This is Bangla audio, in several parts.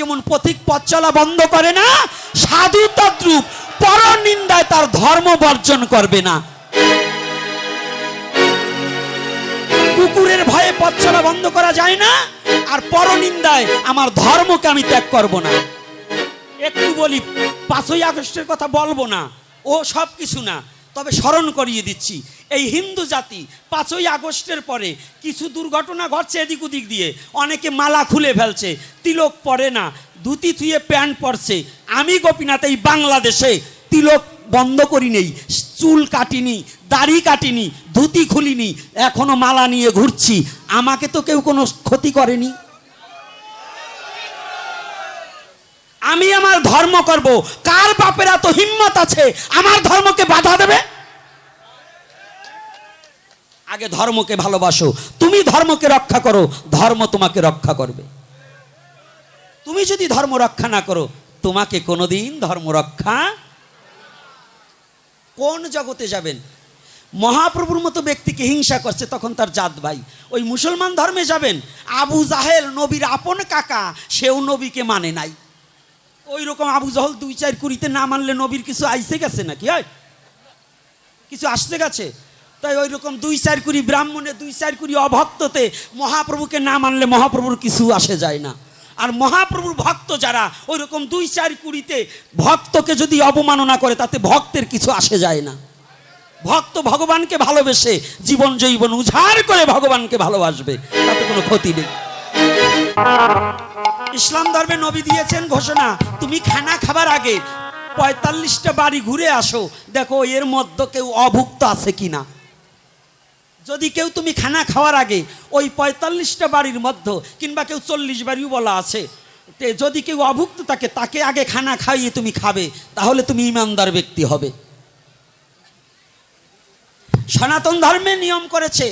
যেমন পথিক পথ চলা বন্ধ করে না, সাধু তদ্রুপ পর নিন্দায় তার ধর্ম বর্জন করবে না। কুকুরের ভয়ে পথ চলা বন্ধ করা যায় না, আর পরনিন্দায় আমার ধর্মকে আমি ত্যাগ করব না। একটু বলি, পাঁচই আগস্টের কথা বলব না, ও সব কিছু না। তবে স্মরণ করিয়ে দিচ্ছি, এই হিন্দু জাতি পাঁচই আগস্টের পরে কিছু দুর্ঘটনা ঘটছে এদিক ওদিক দিয়ে, অনেকে মালা খুলে ফেলছে, তিলক পরে না, ধুতি থুয়ে প্যান্ট পরছে, আমি গোপীনাথ এই বাংলাদেশে তিলক বন্ধ করি নেই চুল কাটিনি, দাড়ি কাটিনি, ধুতি খুলিনি, এখনও মালা নিয়ে ঘুরছি, আমাকে তো কেউ কোনো ক্ষতি করেনি। আমি আমার ধর্ম করব। কার বাপের এত হিম্মত আছে? আমার ধর্মকে বাধা দেবে? আগে ধর্মকে ভালোবাসো। তুমি ধর্মকে রক্ষা করো। ধর্ম তোমাকে রক্ষা করবে। তুমি যদি ধর্ম রক্ষা না করো, তোমাকে কোনোদিন ধর্ম রক্ষা কোন জগতে যাবেন? মহাপ্রভুর মতো ব্যক্তিকে হিংসা করছে তখন তার জাত ভাই। ওই মুসলমান ধর্মে যাবেন। আবু জাহেল, নবীর আপন কাকা, সেও নবীকে মানে নাই। ওই রকম আবু জাহল দুই চার কুড়িতে না মানলে নবীর কিছু আইসে গেছে নাকি, হয়? কিছু আসতে গেছে? তাই ওই রকম দুই চার কুড়ি ব্রাহ্মণে, দুই চার কুড়ি অভক্ততে মহাপ্রভুকে না মানলে মহাপ্রভুর কিছু আসে যায় না। আর মহাপ্রভুর ভক্ত যারা ওই রকম দুই চার কুড়িতে ভক্তকে যদি অবমাননা করে, তাতে ভক্তের কিছু আসে যায় না। ভক্ত ভগবানকে ভালোবেসে জীবন জৈবন উজাড় করে ভগবানকে ভালোবাসবে, তাতে কোনো ক্ষতি নেই। ইসলাম ধর্মে নবী দিয়েছেন ঘোষণা, তুমি খানা খাবার আগে পঁয়তাল্লিশটা বাড়ি ঘুরে আসো, দেখো এর মধ্যে কেউ অভুক্ত আছে কিনা। যদি কেউ তুমি খানা খাওয়ার আগে ওই পঁয়তাল্লিশটা বাড়ির মধ্যে কিংবা কেউ চল্লিশ বাড়িও বলা আছে যদি কেউ অভুক্ত থাকে, তাকে আগে খানা খাইয়ে তুমি খাবে, তাহলে তুমি ইমানদার ব্যক্তি হবে। সনাতন ধর্মে নিয়ম করেছে,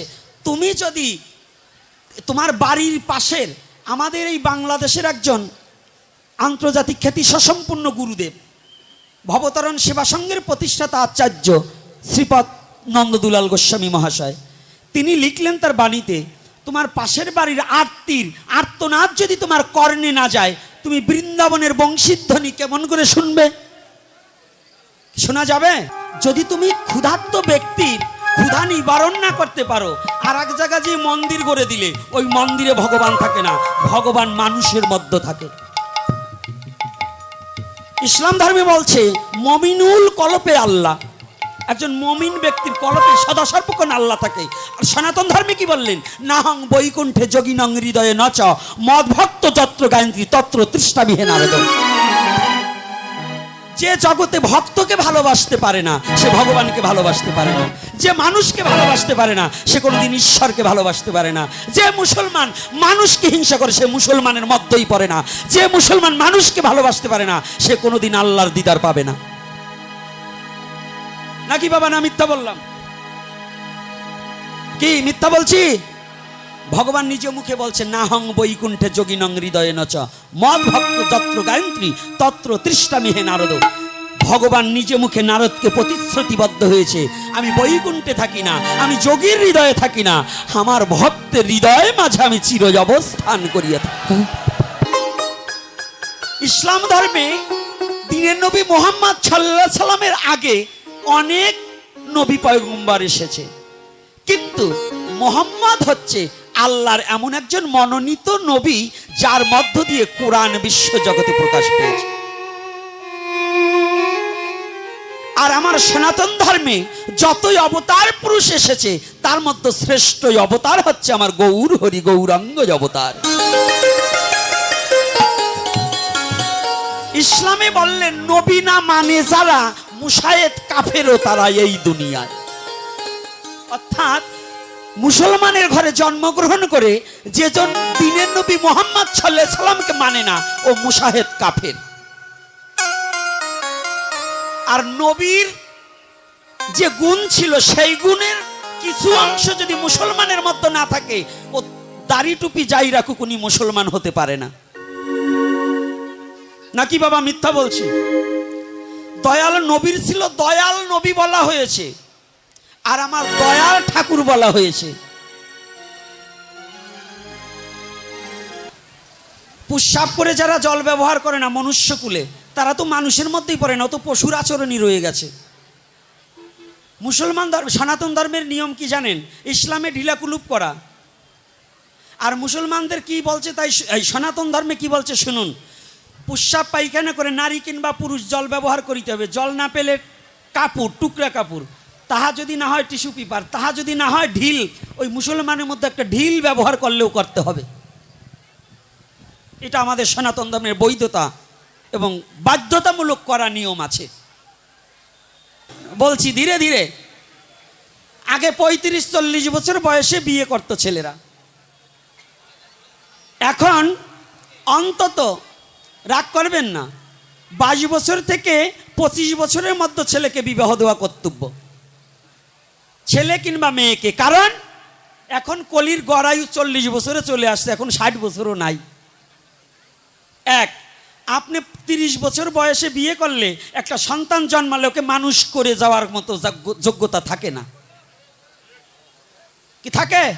তুমি যদি তোমার বাড়ির পাশের আমাদের এই বাংলাদেশের একজন আন্তর্জাতিক খ্যাতি সসম্পূর্ণ গুরুদেব, ভবতরণ সেবা সংঘের প্রতিষ্ঠাতা আচার্য শ্রীপদ নন্দদুলাল গোস্বামী মহাশয়। তিনি লিখলেন তার বাণীতে, তোমার পাশের বাড়ির আত্মীর আর্তনাদ যদি তোমার কর্ণে না যায়, তুমি বৃন্দাবনের বংশীধ্বনি কেমন করে শুনবে? শোনা যাবে? যদি তুমি ক্ষুধার্ত ব্যক্তির ক্ষুধা নিবারণ না করতে পারো আর এক জায়গা যে মন্দির গড়ে দিলে, ওই মন্দিরে ভগবান থাকে না, ভগবান মানুষের মধ্যে থাকে। ইসলাম ধর্মে বলছে, মমিনুল কলপে আল্লাহ। একজন মমিন ব্যক্তির কলপে সদা সর্বক্ষণ আল্লাহ থাকে। আর সনাতন ধর্মে কি বললেন? নাহং বৈকুণ্ঠে যোগিনং হৃদয়ে নচ মদ ভক্ত যত্র গায়ন্ত্রী তত্র তৃষ্ণাবিহে নারদ যে জগতে ভক্তকে ভালোবাসতে পারে না, সে ভগবানকে ভালোবাসতে পারে না। যে মানুষকে ভালোবাসতে পারে না, সে কোনোদিন ঈশ্বরকে ভালোবাসতে পারে না। যে মুসলমান মানুষকে হিংসা করে, সে মুসলমানের মধ্যেই পড়ে না। যে মুসলমান মানুষকে ভালোবাসতে পারে না, সে কোনোদিন আল্লাহর দিদার পাবে না। নাকি বাবা, না মিথ্যা বললাম? কি, মিথ্যা বলছি? ভগবান নিজ মুখে বলছে না হং বৈকুণ্ঠে যোগিনং হৃদয়ে নচ। মদ ভক্ত তত্র গায়ন্ত্রী তত্র তৃষ্ণামিহে নারদ। ভগবান নিজে মুখে নারদকে প্রতিশ্রুতিবদ্ধ হয়েছে, আমি বৈকুণ্ঠে থাকি না, আমি যোগীর হৃদয়ে থাকি না, আমার ভক্তের হৃদয়ে মাঝে আমি চির অবস্থান করিয়া থাকি। ইসলাম ধর্মে দিনের নবী মোহাম্মদ সাল্লাহ সাল্লামের আগে অনেক নবী পয়গম্বর এসেছে। কিন্তু মোহাম্মদ হচ্ছে আল্লাহর এমন একজন মনোনীত নবী যার মধ্য দিয়ে কোরআন বিশ্ব জগতে প্রকাশ পেয়েছে। আর আমার সনাতন ধর্মে যতই অবতার পুরুষ এসেছে, তার মধ্যে শ্রেষ্ঠ অবতার হচ্ছে আমার গৌর হরি গৌরাঙ্গ অবতার। ইসলামে বললেন, নবী না মানে যারা মুসায়েদ কাফেরও তারা এই দুনিয়ায়। অর্থাৎ মুসলমানের ঘরে জন্মগ্রহণ করে যেজন দিনের নবী মোহাম্মদ সাল্লাহ সাল্লামকে মানে না, ও মুসাহেদ কাফের। আর নবীর যে গুণ ছিল, সেই গুণের কিছু অংশ যদি মুসলমানের মধ্যে না থাকে, ও দাড়ি টুপি যাই রাখুক, উনি মুসলমান হতে পারে না। নাকি বাবা মিথ্যা বলছি? দয়াল নবীর ছিল দয়াল নবী বলা হয়েছে। আর আমার দয়াল ঠাকুর বলা হয়েছে। পুষ্সাপ করে যারা জল ব্যবহার করে না মনুষ্যকুলে তারা তো মানুষের মধ্যেই পড়ে না তো পশুর আচরণই রয়ে গেছে। মুসলমান ধর্ম সনাতন ধর্মের নিয়ম কি জানেন? ইসলামে ঢিলাকুলুপ করা। আর মুসলমানদের কি বলছে তাই সনাতন ধর্মে কি বলছে শুনুন। পুষ্সাপ পায়খানা করে নারী কিংবা পুরুষ জল ব্যবহার করিতে হবে। জল না পেলে কাপড়, টুকরা কাপড়। তাহা যদি না হয় টিস্যু পেপার, তাহা যদি না হয় ঢিল, ওই মুসলমানের মধ্যে একটা ঢিল ব্যবহার করলেও করতে হবে। এটা আমাদের সনাতন ধর্মের বৈধতা এবং বাধ্যতামূলক করা নিয়ম আছে। বলছি ধীরে ধীরে, আগে পঁয়ত্রিশ চল্লিশ বছর বয়সে বিয়ে করত ছেলেরা। এখন অন্তত, রাগ করবেন না, বাইশ বছর থেকে পঁচিশ বছরের মধ্যে ছেলেকে বিবাহ দেওয়া কর্তব্য। ছেলে কিংবা মেয়েকে। কারণ এখন কলির গড়ায়ু চল্লিশ বছরে চলে আসছে, এখন ষাট বছরও নাই। এক, আপনি তিরিশ বছর বয়সে বিয়ে করলে একটা সন্তান জন্মালে ওকে মানুষ করে যাওয়ার মতো যোগ্য- যোগ্যতা থাকে না। কি থাকে?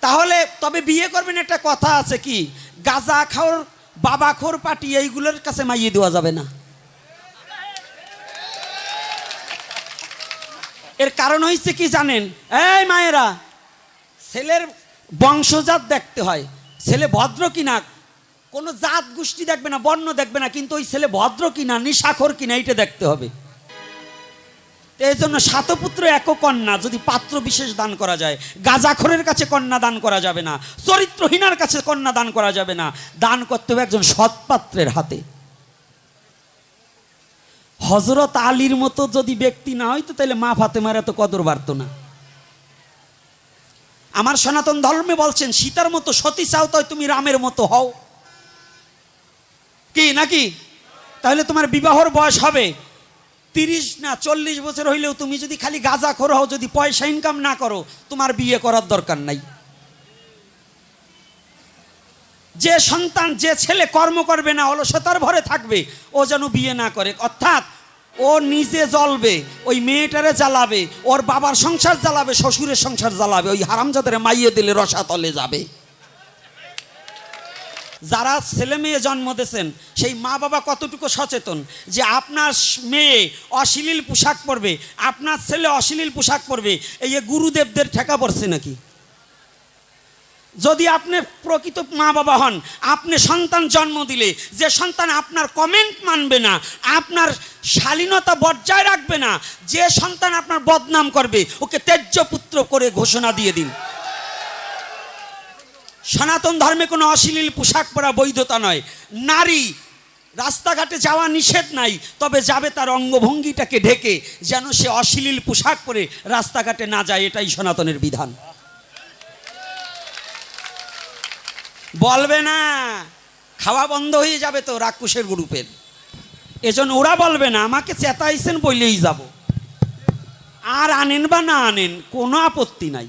তাহলে তবে বিয়ে করবেন একটা কথা আছে কি? গাজা খাওয়ার বাবা খোর পাটি এইগুলোর কাছে মাইয়ে দেওয়া যাবে না। এর কারণ হয়েছে কি জানেন? এই মায়েরা, ছেলের বংশজাত দেখতে হয়। ছেলে ভদ্র কিনা, কোনো জাত গোষ্ঠী দেখবে না, বর্ণ দেখবে না, কিন্তু ওই ছেলে ভদ্র কিনা, নিশাখর কিনা, এইটা দেখতে হবে। এই জন্য সাতপুত্র এক কন্যা, যদি পাত্র বিশেষ দান করা যায়, গাজাখরের কাছে কন্যা দান করা যাবে না, চরিত্রহীনার কাছে কন্যা দান করা যাবে না, দান করতে হবে একজন সৎপাত্রের হাতে। হজরত আলীর মতো যদি ব্যক্তি না হয়তো তাহলে মা ফাতেমার এত কদর বাড়তো না। আমার সনাতন ধর্মে বলছেন, সীতার মতো সতী চাও তাই তুমি রামের মতো হও। কি, নাকি? তাহলে তোমার বিবাহর বয়স হবে। তিরিশ না চল্লিশ বছর হইলেও তুমি যদি খালি গাঁজা খোর হও, যদি পয়সা ইনকাম না করো, তোমার বিয়ে করার দরকার নাই। যে সন্তান, যে ছেলে কর্ম করবে না, অলসতার ভরে থাকবে, ও যেন বিয়ে না করে। অর্থাৎ ও নিজে জ্বলবে, ওই মেয়েটারে জ্বালাবে, ওর বাবার সংসার জ্বালাবে, শ্বশুরের সংসার জ্বালাবে, ওই হারামজাদের মাইয়ে দিলে রসাতলে যাবে। যারা ছেলে মেয়ে জন্ম দিয়েছেন, সেই মা বাবা কতটুকু সচেতন যে আপনার মেয়ে অশ্লীল পোশাক পরবে, আপনার ছেলে অশ্লীল পোশাক পরবে, এই গুরুদেবদের ঠেকা পড়ছে নাকি? যদি আপনি প্রকৃত মা বাবা হন, আপনি সন্তান জন্ম দিলে, যে সন্তান আপনার কমেন্ট মানবে না, আপনার শালীনতা বজায় রাখবে না, যে সন্তান আপনার বদনাম করবে, ওকে ত্যায্য পুত্র করে ঘোষণা দিয়ে দিন। সনাতন ধর্মে কোনো অশ্লীল পোশাক পরা বৈধতা নয়। নারী রাস্তাঘাটে যাওয়া নিষেধ নাই, তবে যাবে তার অঙ্গভঙ্গিটাকে ঢেকে, যেন সে অশ্লীল পোশাক পরে রাস্তাঘাটে না যায়, এটাই সনাতনের বিধান। বলবে না, খাওয়া বন্ধ হয়ে যাবে তো রাক্ষসের গ্রুপের। এজন্য ওরা বলবে না, আমাকে চেতাইছেন বললেই যাব। আর আনেন বা না আনেন, কোনো আপত্তি নাই।